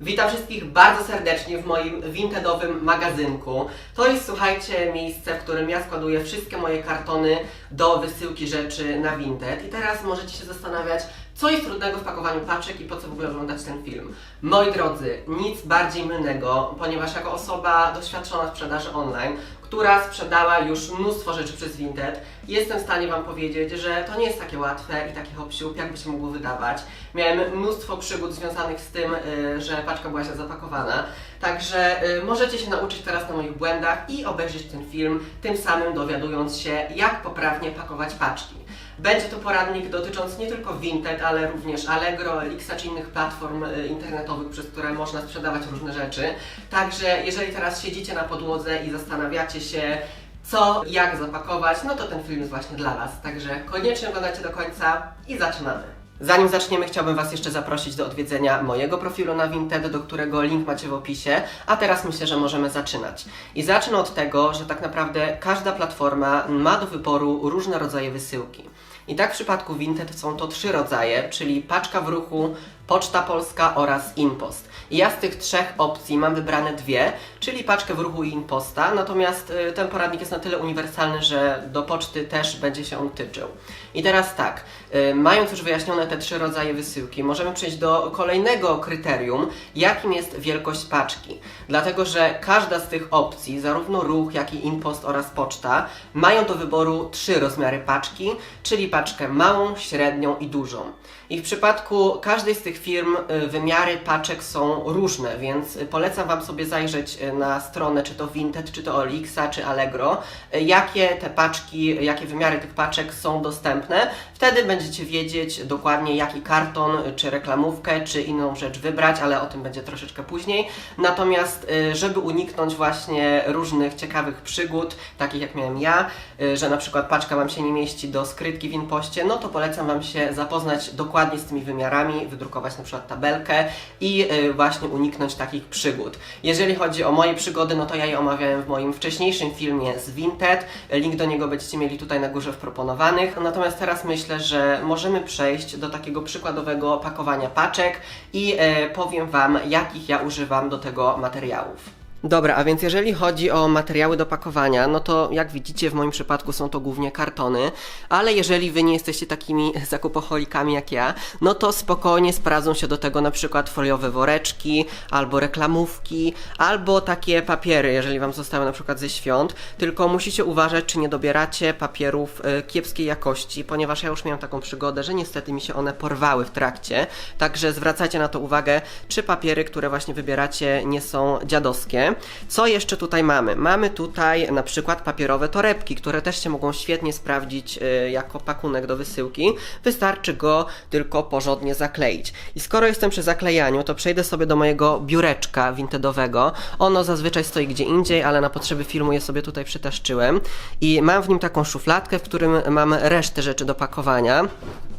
Witam wszystkich bardzo serdecznie w moim wintedowym magazynku. To jest, słuchajcie, miejsce, w którym ja składuję wszystkie moje kartony do wysyłki rzeczy na Vinted. I teraz możecie się zastanawiać, co jest trudnego w pakowaniu paczek i po co w ogóle oglądać ten film. Moi drodzy, nic bardziej mylnego, ponieważ jako osoba doświadczona w sprzedaży online, która sprzedała już mnóstwo rzeczy przez Vinted, jestem w stanie Wam powiedzieć, że to nie jest takie łatwe i takie hop jakby się mogło wydawać. Miałem mnóstwo przygód związanych z tym, y, że paczka była źle zapakowana. Także y, możecie się nauczyć teraz na moich błędach i obejrzeć ten film, tym samym dowiadując się, jak poprawnie pakować paczki. Będzie to poradnik dotyczący nie tylko Vinted, ale również Allegro, Elixa czy innych platform y, internetowych, przez które można sprzedawać różne rzeczy. Także jeżeli teraz siedzicie na podłodze i zastanawiacie się, co, jak zapakować, no to ten film jest właśnie dla Was. Także koniecznie oglądajcie do końca i zaczynamy. Zanim zaczniemy, chciałbym Was jeszcze zaprosić do odwiedzenia mojego profilu na Vinted, do którego link macie w opisie, a teraz myślę, że możemy zaczynać. I zacznę od tego, że tak naprawdę każda platforma ma do wyboru różne rodzaje wysyłki. I tak w przypadku Vinted są to trzy rodzaje, czyli paczka w ruchu, Poczta Polska oraz Inpost. I ja z tych trzech opcji mam wybrane dwie, czyli paczkę w ruchu i Inposta, natomiast y, ten poradnik jest na tyle uniwersalny, że do poczty też będzie się on tyczył. I teraz tak, y, mając już wyjaśnione te trzy rodzaje wysyłki, możemy przejść do kolejnego kryterium, jakim jest wielkość paczki. Dlatego, że każda z tych opcji, zarówno ruch, jak i Inpost oraz poczta, mają do wyboru trzy rozmiary paczki, czyli paczkę małą, średnią i dużą. I w przypadku każdej z tych firm y, wymiary paczek są różne, więc polecam Wam sobie zajrzeć na stronę, czy to Vinted, czy to Olixa, czy Allegro, y, jakie te paczki, jakie wymiary tych paczek są dostępne. Wtedy będziecie wiedzieć dokładnie, jaki karton, y, czy reklamówkę, czy inną rzecz wybrać, ale o tym będzie troszeczkę później. Natomiast, y, żeby uniknąć właśnie różnych ciekawych przygód, takich jak miałem ja, że na przykład paczka Wam się nie mieści do skrytki w Inpoście, no to polecam Wam się zapoznać dokładnie z tymi wymiarami, wydrukować na przykład tabelkę i właśnie uniknąć takich przygód. Jeżeli chodzi o moje przygody, no to ja je omawiałem w moim wcześniejszym filmie z Vinted. Link do niego będziecie mieli tutaj na górze w proponowanych. Natomiast teraz myślę, że możemy przejść do takiego przykładowego pakowania paczek i e, powiem Wam, jakich ja używam do tego materiałów. Dobra, a więc jeżeli chodzi o materiały do pakowania, no to jak widzicie w moim przypadku są to głównie kartony, ale jeżeli wy nie jesteście takimi zakupoholikami jak ja, no to spokojnie sprawdzą się do tego na przykład foliowe woreczki, albo reklamówki, albo takie papiery, jeżeli wam zostały na przykład ze świąt, tylko musicie uważać, czy nie dobieracie papierów e, kiepskiej jakości, ponieważ ja już miałem taką przygodę, że niestety mi się one porwały w trakcie, także zwracajcie na to uwagę, czy papiery, które właśnie wybieracie nie są dziadowskie. Co jeszcze tutaj mamy? Mamy tutaj na przykład papierowe torebki, które też się mogą świetnie sprawdzić y, jako pakunek do wysyłki. Wystarczy go tylko porządnie zakleić. I skoro jestem przy zaklejaniu, to przejdę sobie do mojego biureczka wintedowego. Ono zazwyczaj stoi gdzie indziej, ale na potrzeby filmu je sobie tutaj przytaszczyłem. I mam w nim taką szufladkę, w którym mam resztę rzeczy do pakowania.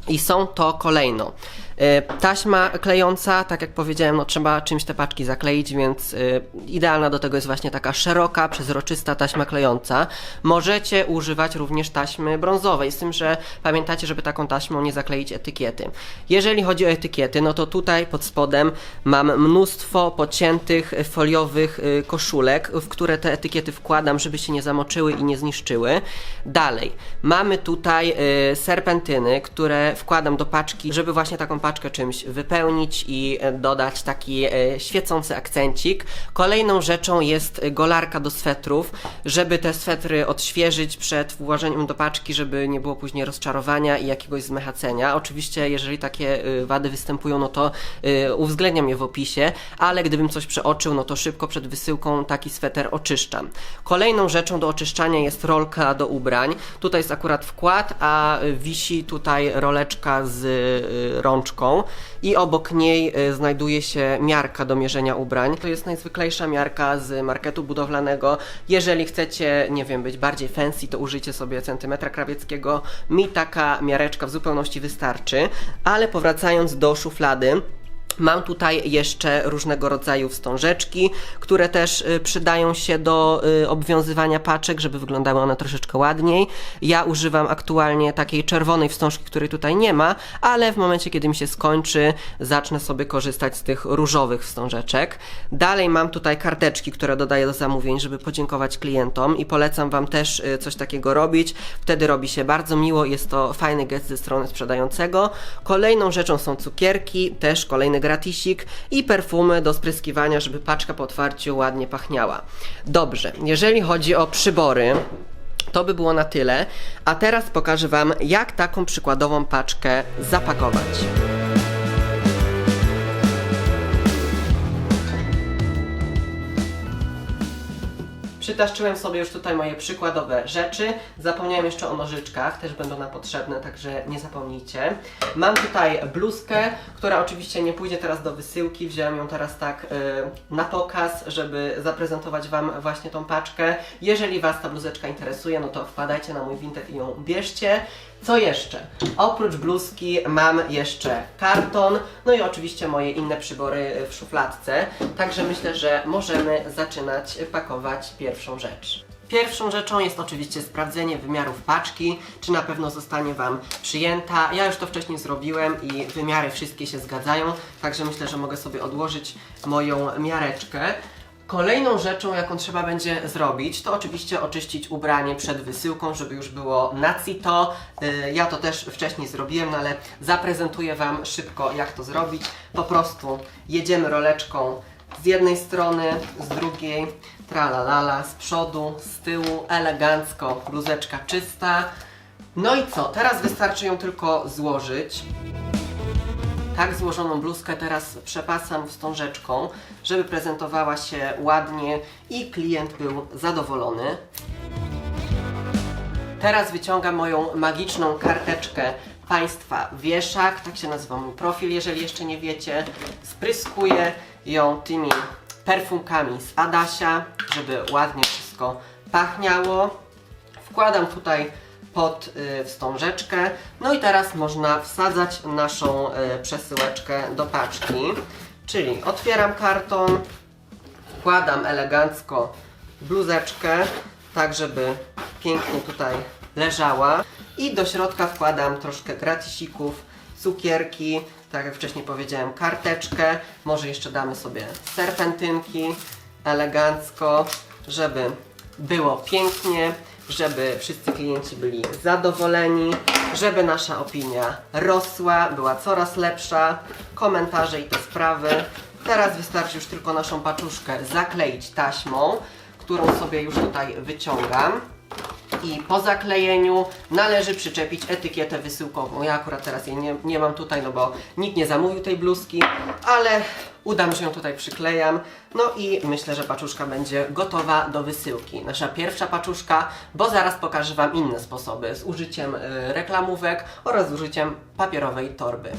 I są to kolejno. Y, Taśma klejąca, tak jak powiedziałem, no trzeba czymś te paczki zakleić, więc y, idealna do tego jest właśnie taka szeroka, przezroczysta taśma klejąca. Możecie używać również taśmy brązowej, z tym, że pamiętacie, żeby taką taśmą nie zakleić etykiety. Jeżeli chodzi o etykiety, no to tutaj pod spodem mam mnóstwo pociętych foliowych y, koszulek, w które te etykiety wkładam, żeby się nie zamoczyły i nie zniszczyły. Dalej, mamy tutaj serpentyny, które wkładam do paczki, żeby właśnie taką paczkę czymś wypełnić i e, dodać taki e, świecący akcencik. Kolejną rzeczą jest golarka do swetrów, żeby te swetry odświeżyć przed włożeniem do paczki, żeby nie było później rozczarowania i jakiegoś zmechacenia. Oczywiście, jeżeli takie y, wady występują, no to y, uwzględniam je w opisie, ale gdybym coś przeoczył, no to szybko przed wysyłką taki sweter oczyszczam. Kolejną rzeczą do oczyszczania jest rolka do ubrań. Tutaj jest akurat wkład, a y, wisi tutaj z y, rączką i obok niej y, znajduje się miarka do mierzenia ubrań. To jest najzwyklejsza miarka z marketu budowlanego. Jeżeli chcecie, nie wiem, być bardziej fancy, to użyjcie sobie centymetra krawieckiego. Mi taka miareczka w zupełności wystarczy. Ale powracając do szuflady, Mam tutaj jeszcze różnego rodzaju wstążeczki, które też y, przydają się do y, obwiązywania paczek, żeby wyglądały one troszeczkę ładniej. Ja używam aktualnie takiej czerwonej wstążki, której tutaj nie ma, ale w momencie, kiedy mi się skończy, zacznę sobie korzystać z tych różowych wstążeczek. Dalej mam tutaj karteczki, które dodaję do zamówień, żeby podziękować klientom i polecam Wam też y, coś takiego robić. Wtedy robi się bardzo miło, jest to fajny gest ze strony sprzedającego. Kolejną rzeczą są cukierki, też kolejny gratisik i perfumy do spryskiwania, żeby paczka po otwarciu ładnie pachniała. Dobrze, jeżeli chodzi o przybory, to by było na tyle, a teraz pokażę Wam, jak taką przykładową paczkę zapakować. Przytaszczyłem sobie już tutaj moje przykładowe rzeczy. Zapomniałem jeszcze o nożyczkach, też będą nam potrzebne, także nie zapomnijcie. Mam tutaj bluzkę, która oczywiście nie pójdzie teraz do wysyłki. Wziąłem ją teraz tak y, na pokaz, żeby zaprezentować Wam właśnie tą paczkę. Jeżeli Was ta bluzeczka interesuje, no to wpadajcie na mój Vinted i ją bierzcie. Co jeszcze? Oprócz bluzki mam jeszcze karton, no i oczywiście moje inne przybory w szufladce. Także myślę, że możemy zaczynać pakować pierwszą rzecz. Pierwszą rzeczą jest oczywiście sprawdzenie wymiarów paczki, czy na pewno zostanie Wam przyjęta. Ja już to wcześniej zrobiłem i wymiary wszystkie się zgadzają, także myślę, że mogę sobie odłożyć moją miareczkę. Kolejną rzeczą, jaką trzeba będzie zrobić, to oczywiście oczyścić ubranie przed wysyłką, żeby już było na cito. Yy, Ja to też wcześniej zrobiłem, no ale zaprezentuję Wam szybko, jak to zrobić. Po prostu jedziemy roleczką z jednej strony, z drugiej, tralalala, z przodu, z tyłu, elegancko, bluzeczka czysta. No i co? Teraz wystarczy ją tylko złożyć. Tak złożoną bluzkę teraz przepasam wstążeczką, żeby prezentowała się ładnie i klient był zadowolony. Teraz wyciągam moją magiczną karteczkę Państwa Wieszak, tak się nazywa mój profil, jeżeli jeszcze nie wiecie. Spryskuję ją tymi perfumkami z Adasia, żeby ładnie wszystko pachniało. Wkładam tutaj pod y, wstążeczkę. No i teraz można wsadzać naszą y, przesyłeczkę do paczki. Czyli otwieram karton, wkładam elegancko bluzeczkę, tak żeby pięknie tutaj leżała. I do środka wkładam troszkę gratisików, cukierki, tak jak wcześniej powiedziałem, karteczkę. Może jeszcze damy sobie serpentynki, elegancko, żeby było pięknie, żeby wszyscy klienci byli zadowoleni, żeby nasza opinia rosła, była coraz lepsza, komentarze i te sprawy. Teraz wystarczy już tylko naszą paczuszkę zakleić taśmą, którą sobie już tutaj wyciągam. I po zaklejeniu należy przyczepić etykietę wysyłkową. Ja akurat teraz jej nie, nie mam tutaj, no bo nikt nie zamówił tej bluzki, ale udam, że ją tutaj przyklejam. No i myślę, że paczuszka będzie gotowa do wysyłki. Nasza pierwsza paczuszka, bo zaraz pokażę Wam inne sposoby z użyciem y, reklamówek oraz użyciem papierowej torby.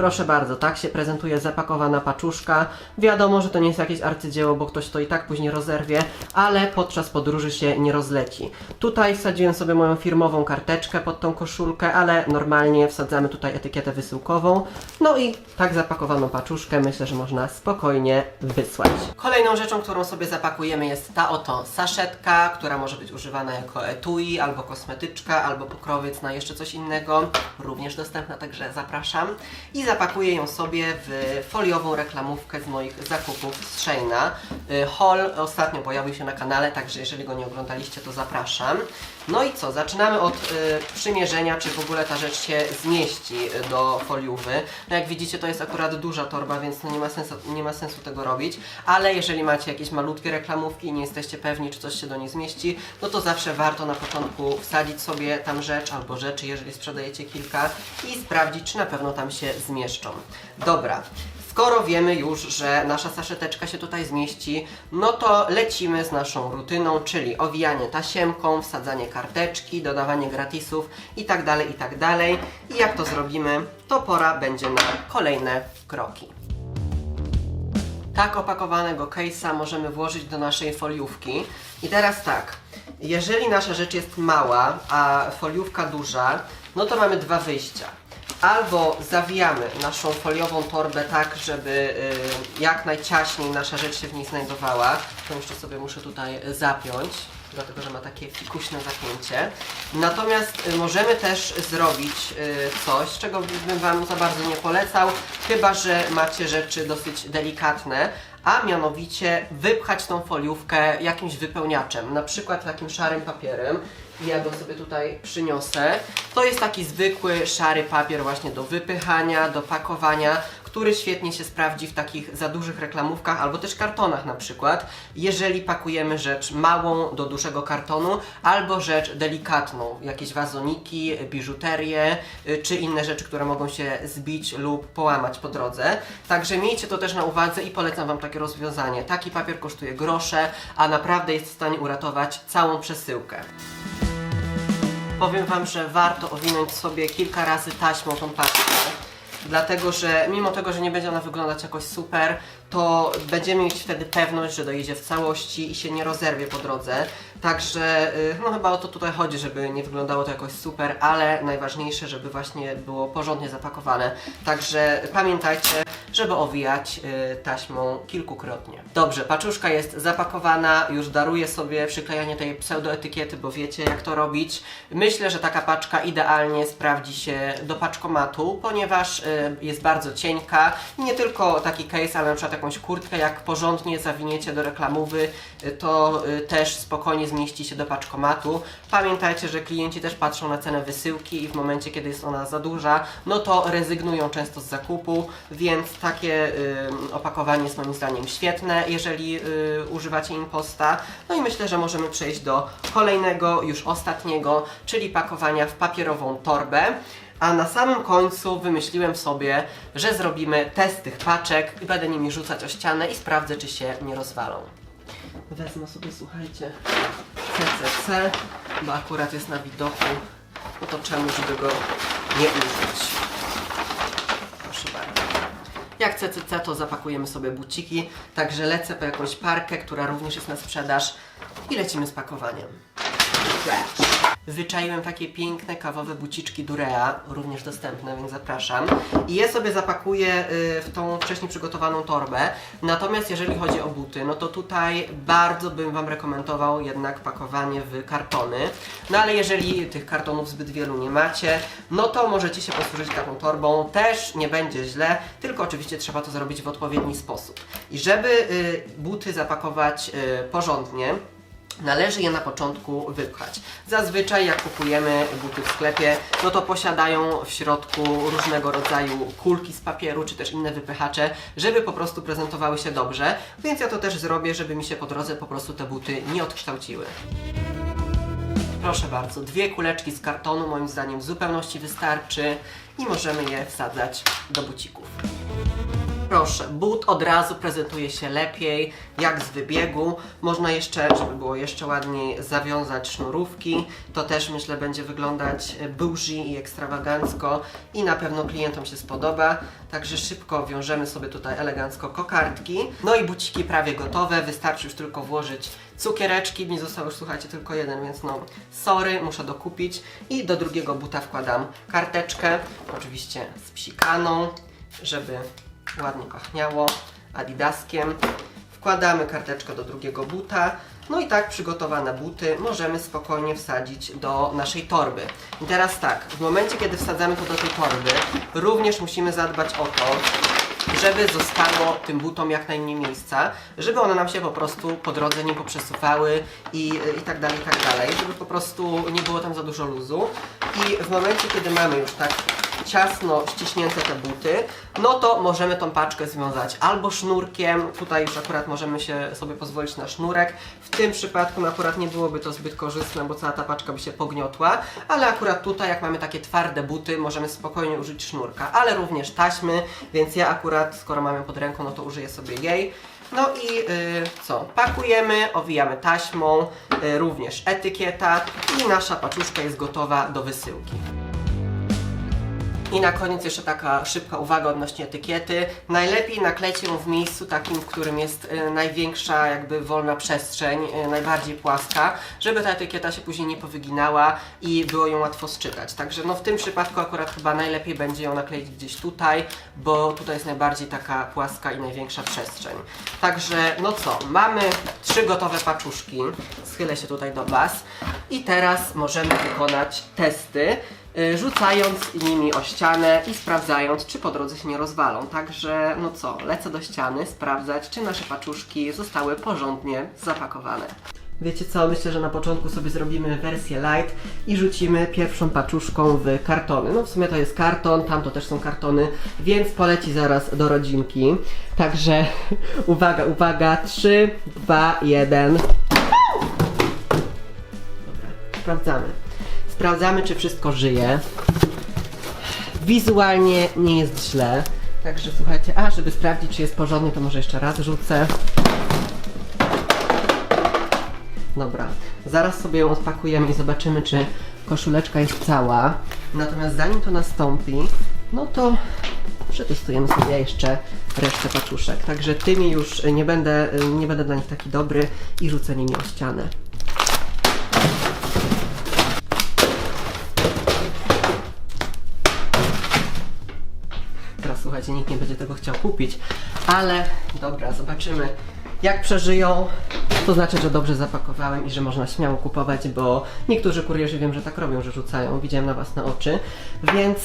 Proszę bardzo, tak się prezentuje zapakowana paczuszka. Wiadomo, że to nie jest jakieś arcydzieło, bo ktoś to i tak później rozerwie, ale podczas podróży się nie rozleci. Tutaj wsadziłem sobie moją firmową karteczkę pod tą koszulkę, ale normalnie wsadzamy tutaj etykietę wysyłkową. No i tak zapakowaną paczuszkę myślę, że można spokojnie wysłać. Kolejną rzeczą, którą sobie zapakujemy jest ta oto saszetka, która może być używana jako etui, albo kosmetyczka, albo pokrowiec na jeszcze coś innego. Również dostępna, także zapraszam. I zapakuję ją sobie w foliową reklamówkę z moich zakupów z Sheina. Y, Haul ostatnio pojawił się na kanale, także jeżeli go nie oglądaliście, to zapraszam. No i co? Zaczynamy od y, przymierzenia, czy w ogóle ta rzecz się zmieści y, do foliówy. No jak widzicie, to jest akurat duża torba, więc no nie, ma sensu, nie ma sensu tego robić. Ale jeżeli macie jakieś malutkie reklamówki i nie jesteście pewni, czy coś się do niej zmieści, no to zawsze warto na początku wsadzić sobie tam rzecz albo rzeczy, jeżeli sprzedajecie kilka i sprawdzić, czy na pewno tam się zmieszczą. Dobra. Skoro wiemy już, że nasza saszeteczka się tutaj zmieści, no to lecimy z naszą rutyną, czyli owijanie tasiemką, wsadzanie karteczki, dodawanie gratisów i tak dalej, i tak. I jak to zrobimy, to pora będzie na kolejne kroki. Tak opakowanego case'a możemy włożyć do naszej foliówki. I teraz tak, jeżeli nasza rzecz jest mała, a foliówka duża, no to mamy dwa wyjścia. Albo zawijamy naszą foliową torbę tak, żeby y, jak najciaśniej nasza rzecz się w niej znajdowała. To jeszcze sobie muszę tutaj zapiąć, dlatego że ma takie fikuśne zapięcie. Natomiast y, możemy też zrobić y, coś, czego bym Wam za bardzo nie polecał, chyba że macie rzeczy dosyć delikatne, a mianowicie wypchać tą foliówkę jakimś wypełniaczem, na przykład takim szarym papierem. Ja go sobie tutaj przyniosę. To jest taki zwykły szary papier właśnie do wypychania, do pakowania, który świetnie się sprawdzi w takich za dużych reklamówkach albo też kartonach na przykład, jeżeli pakujemy rzecz małą do dużego kartonu albo rzecz delikatną, jakieś wazoniki, biżuterię y, czy inne rzeczy, które mogą się zbić lub połamać po drodze. Także miejcie to też na uwadze i polecam Wam takie rozwiązanie. Taki papier kosztuje grosze, a naprawdę jest w stanie uratować całą przesyłkę. Powiem Wam, że warto owinąć sobie kilka razy taśmą tą paczkę. Dlatego, że mimo tego, że nie będzie ona wyglądać jakoś super, to będziemy mieć wtedy pewność, że dojedzie w całości i się nie rozerwie po drodze. Także, y, no chyba o to tutaj chodzi, żeby nie wyglądało to jakoś super, ale najważniejsze, żeby właśnie było porządnie zapakowane. Także pamiętajcie, żeby owijać y, taśmą kilkukrotnie. Dobrze, paczuszka jest zapakowana, już daruję sobie przyklejanie tej pseudoetykiety, bo wiecie jak to robić. Myślę, że taka paczka idealnie sprawdzi się do paczkomatu, ponieważ y, jest bardzo cienka nie tylko taki case, ale na przykład jakąś kurtkę, jak porządnie zawiniecie do reklamówy, y, to też spokojnie zmieści się do paczkomatu. Pamiętajcie, że klienci też patrzą na cenę wysyłki i w momencie, kiedy jest ona za duża, no to rezygnują często z zakupu, więc takie y, opakowanie jest moim zdaniem świetne, jeżeli y, używacie imposta. No i myślę, że możemy przejść do kolejnego, już ostatniego, czyli pakowania w papierową torbę. A na samym końcu wymyśliłem sobie, że zrobimy test tych paczek i będę nimi rzucać o ścianę i sprawdzę, czy się nie rozwalą. Wezmę sobie, słuchajcie, CCC, bo akurat jest na widoku. No to czemu, żeby go nie użyć? Proszę bardzo. Jak CCC, to zapakujemy sobie buciki, także lecę po jakąś parkę, która również jest na sprzedaż i lecimy z pakowaniem. Wyczaiłem takie piękne kawowe buciczki Durea, również dostępne, więc zapraszam. I je sobie zapakuję y, w tą wcześniej przygotowaną torbę. Natomiast jeżeli chodzi o buty, no to tutaj bardzo bym Wam rekomendował jednak pakowanie w kartony. No ale jeżeli tych kartonów zbyt wielu nie macie, no to możecie się posłużyć taką torbą. Też nie będzie źle, tylko oczywiście trzeba to zrobić w odpowiedni sposób. I żeby y, buty zapakować y, porządnie, Należy je na początku wypchać. Zazwyczaj jak kupujemy buty w sklepie, no to posiadają w środku różnego rodzaju kulki z papieru, czy też inne wypychacze, żeby po prostu prezentowały się dobrze. Więc ja to też zrobię, żeby mi się po drodze po prostu te buty nie odkształciły. Proszę bardzo, dwie kuleczki z kartonu moim zdaniem w zupełności wystarczy i możemy je wsadzać do bucików. Proszę, but od razu prezentuje się lepiej, jak z wybiegu. Można jeszcze, żeby było jeszcze ładniej, zawiązać sznurówki. To też myślę będzie wyglądać bougie i ekstrawagancko i na pewno klientom się spodoba. Także szybko wiążemy sobie tutaj elegancko kokardki. No i buciki prawie gotowe, wystarczy już tylko włożyć cukiereczki. Mi został już, słuchajcie, tylko jeden, więc no sorry, muszę dokupić. I do drugiego buta wkładam karteczkę, oczywiście z psikaną, żeby ładnie pachniało adidaskiem. Wkładamy karteczkę do drugiego buta. No i tak przygotowane buty możemy spokojnie wsadzić do naszej torby. I teraz tak, w momencie kiedy wsadzamy to do tej torby, również musimy zadbać o to, żeby zostało tym butom jak najmniej miejsca, żeby one nam się po prostu po drodze nie poprzesuwały i, i tak dalej, i tak dalej, żeby po prostu nie było tam za dużo luzu. I w momencie, kiedy mamy już tak ciasno ściśnięte te buty, no to możemy tą paczkę związać albo sznurkiem, tutaj już akurat możemy się sobie pozwolić na sznurek, w tym przypadku akurat nie byłoby to zbyt korzystne, bo cała ta paczka by się pogniotła, ale akurat tutaj jak mamy takie twarde buty, możemy spokojnie użyć sznurka, ale również taśmy, więc ja akurat, skoro mamy pod ręką, no to użyję sobie jej. No i y, co? Pakujemy, owijamy taśmą, y, również etykieta i nasza paczuszka jest gotowa do wysyłki. I na koniec jeszcze taka szybka uwaga odnośnie etykiety. Najlepiej naklejcie ją w miejscu takim, w którym jest y, największa jakby wolna przestrzeń, y, najbardziej płaska, żeby ta etykieta się później nie powyginała i było ją łatwo sczytać. Także no w tym przypadku akurat chyba najlepiej będzie ją nakleić gdzieś tutaj, bo tutaj jest najbardziej taka płaska i największa przestrzeń. Także no co, mamy trzy gotowe paczuszki. Schylę się tutaj do Was. I teraz możemy wykonać testy, rzucając nimi o ścianę i sprawdzając, czy po drodze się nie rozwalą. Także no co, lecę do ściany sprawdzać, czy nasze paczuszki zostały porządnie zapakowane. Wiecie co, myślę, że na początku sobie zrobimy wersję light i rzucimy pierwszą paczuszką w kartony. No w sumie to jest karton, tam to też są kartony, więc poleci zaraz do rodzinki. Także uwaga, uwaga, 3, 2, 1. Dobra, sprawdzamy. Sprawdzamy, czy wszystko żyje. Wizualnie nie jest źle. Także słuchajcie, a żeby sprawdzić, czy jest porządnie, to może jeszcze raz rzucę. Dobra, zaraz sobie ją odpakujemy i zobaczymy, czy koszuleczka jest cała. Natomiast zanim to nastąpi, no to przetestujemy sobie jeszcze resztę paczuszek. Także tymi już nie będę, nie będę dla nich taki dobry i rzucę nimi o ścianę. Nikt nie będzie tego chciał kupić, ale dobra, zobaczymy jak przeżyją. To znaczy, że dobrze zapakowałem i że można śmiało kupować, bo niektórzy kurierzy wiem, że tak robią, że rzucają. Widziałem na własne oczy, więc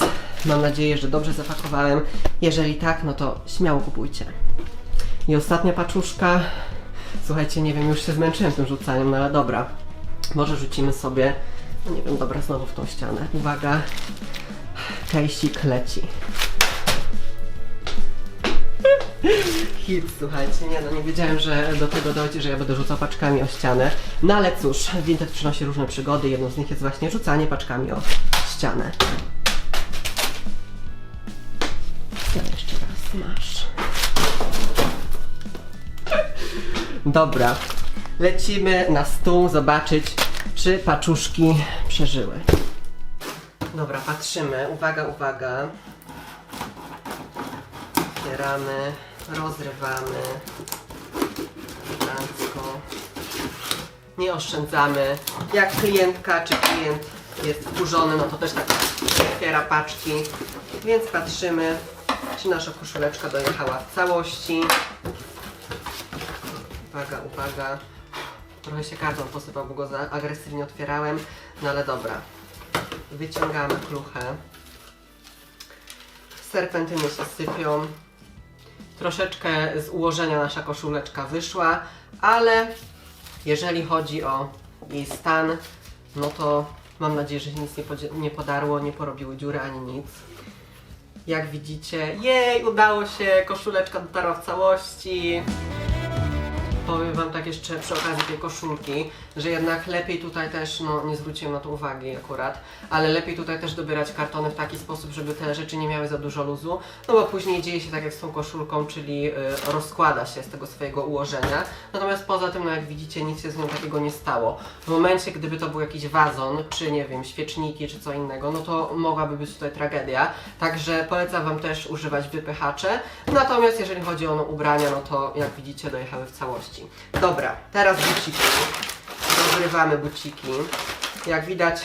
mam nadzieję, że dobrze zapakowałem. Jeżeli tak, no to śmiało kupujcie. I ostatnia paczuszka. Słuchajcie, nie wiem, już się zmęczyłem tym rzucaniem, no ale dobra. Może rzucimy sobie, no nie wiem, dobra, znowu w tą ścianę. Uwaga, kejsik leci. Hit, słuchajcie, nie no, nie wiedziałem, że do tego dojdzie, że ja będę rzucał paczkami o ścianę. No ale cóż, Vinted przynosi różne przygody, jedną z nich jest właśnie rzucanie paczkami o ścianę. Ja jeszcze raz masz. Dobra, lecimy na stół zobaczyć, czy paczuszki przeżyły. Dobra, patrzymy. Uwaga, uwaga. Otwieramy, rozrywamy. Elegancko. Nie oszczędzamy. Jak klientka czy klient jest wkurzony, no to też tak otwiera paczki. Więc patrzymy, czy nasza koszuleczka dojechała w całości. Uwaga, uwaga. Trochę się karton posypał, bo go za agresywnie otwierałem. No ale dobra. Wyciągamy kluchę. Serpentyny się sypią. Troszeczkę z ułożenia nasza koszuleczka wyszła, ale jeżeli chodzi o jej stan, no to mam nadzieję, że się nic nie, nie podarło, nie porobiły dziury ani nic. Jak widzicie, jej, udało się, koszuleczka dotarła w całości. Powiem wam tak jeszcze przy okazji tej koszulki, że jednak lepiej tutaj też, no nie zwróciłem na to uwagi akurat, ale lepiej tutaj też dobierać kartony w taki sposób, żeby te rzeczy nie miały za dużo luzu, no bo później dzieje się tak jak z tą koszulką, czyli y, rozkłada się z tego swojego ułożenia. Natomiast poza tym, no jak widzicie, nic się z nią takiego nie stało. W momencie, gdyby to był jakiś wazon, czy nie wiem, świeczniki, czy co innego, no to mogłaby być tutaj tragedia. Także polecam wam też używać wypychacze. Natomiast jeżeli chodzi o no, ubrania, no to jak widzicie, dojechały w całości. Dobra, teraz buciki. Rozrywamy buciki. Jak widać,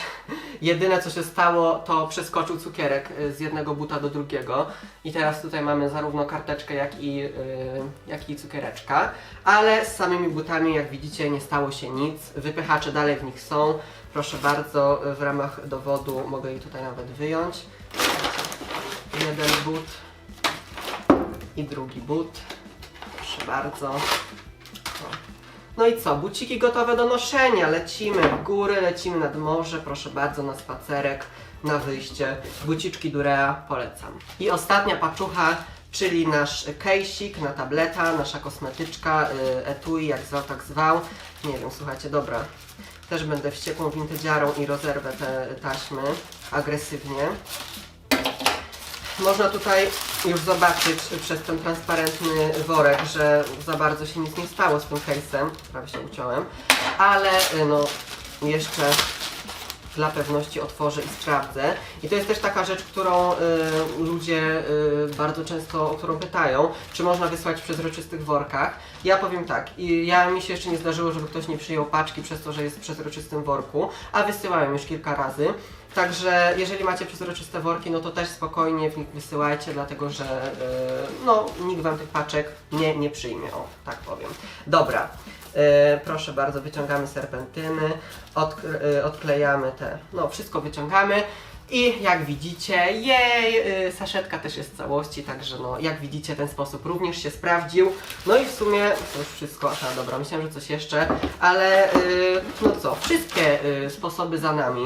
jedyne co się stało, to przeskoczył cukierek y, z jednego buta do drugiego. I teraz tutaj mamy zarówno karteczkę, jak i, yy, jak i cukiereczka. Ale z samymi butami, jak widzicie, nie stało się nic. Wypychacze dalej w nich są. Proszę bardzo, w ramach dowodu mogę je tutaj nawet wyjąć. Jeden but i drugi but. Proszę bardzo. No i co? Buciki gotowe do noszenia. Lecimy w góry, lecimy nad morze. Proszę bardzo, na spacerek, na wyjście. Buciczki Durea polecam. I ostatnia paczucha, czyli nasz kejsik na tableta, nasza kosmetyczka, y, etui, jak zwał, tak zwał. Nie wiem, słuchajcie, dobra. Też będę wściekłą wintydziarą i rozerwę te taśmy agresywnie. Można tutaj już zobaczyć przez ten transparentny worek, że za bardzo się nic nie stało z tym case'em. Prawie się uciąłem. Ale y, no jeszcze dla pewności otworzę i sprawdzę. I to jest też taka rzecz, którą y, ludzie y, bardzo często, o którą pytają, czy można wysłać w przezroczystych workach. Ja powiem tak, i ja mi się jeszcze nie zdarzyło, żeby ktoś nie przyjął paczki przez to, że jest w przezroczystym worku, a wysyłałem już kilka razy. Także jeżeli macie przezroczyste worki, no to też spokojnie w nich wysyłajcie, dlatego że y, no, nikt wam tych paczek nie, nie przyjmie, o, tak powiem. Dobra, y, proszę bardzo, wyciągamy serpentyny, odk- y, odklejamy te, no wszystko wyciągamy. I jak widzicie, jej, y, saszetka też jest w całości, także no, jak widzicie, ten sposób również się sprawdził. No i w sumie to już wszystko, aha, dobra, myślałem, że coś jeszcze, ale y, no co, wszystkie y, sposoby za nami.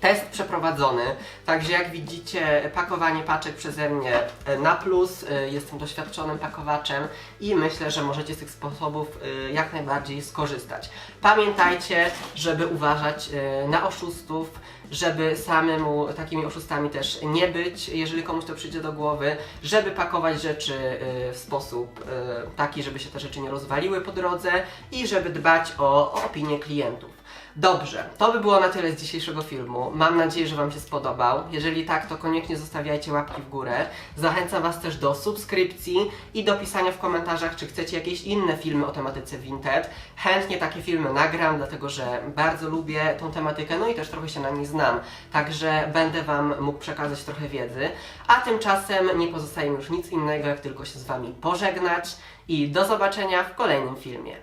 Test przeprowadzony, także jak widzicie, pakowanie paczek przeze mnie e, na plus. E, Jestem doświadczonym pakowaczem i myślę, że możecie z tych sposobów e, jak najbardziej skorzystać. Pamiętajcie, żeby uważać na oszustów, żeby samemu takimi oszustami też nie być, jeżeli komuś to przyjdzie do głowy, żeby pakować rzeczy w sposób taki, żeby się te rzeczy nie rozwaliły po drodze i żeby dbać o, o opinię klientów. Dobrze, to by było na tyle z dzisiejszego filmu. Mam nadzieję, że Wam się spodobał. Jeżeli tak, to koniecznie zostawiajcie łapki w górę. Zachęcam Was też do subskrypcji i do pisania w komentarzach, czy chcecie jakieś inne filmy o tematyce Vinted. Chętnie takie filmy nagram, dlatego że bardzo lubię tą tematykę, no i też trochę się na niej znam. Także będę Wam mógł przekazać trochę wiedzy. A tymczasem nie pozostaje mi już nic innego, jak tylko się z Wami pożegnać i do zobaczenia w kolejnym filmie.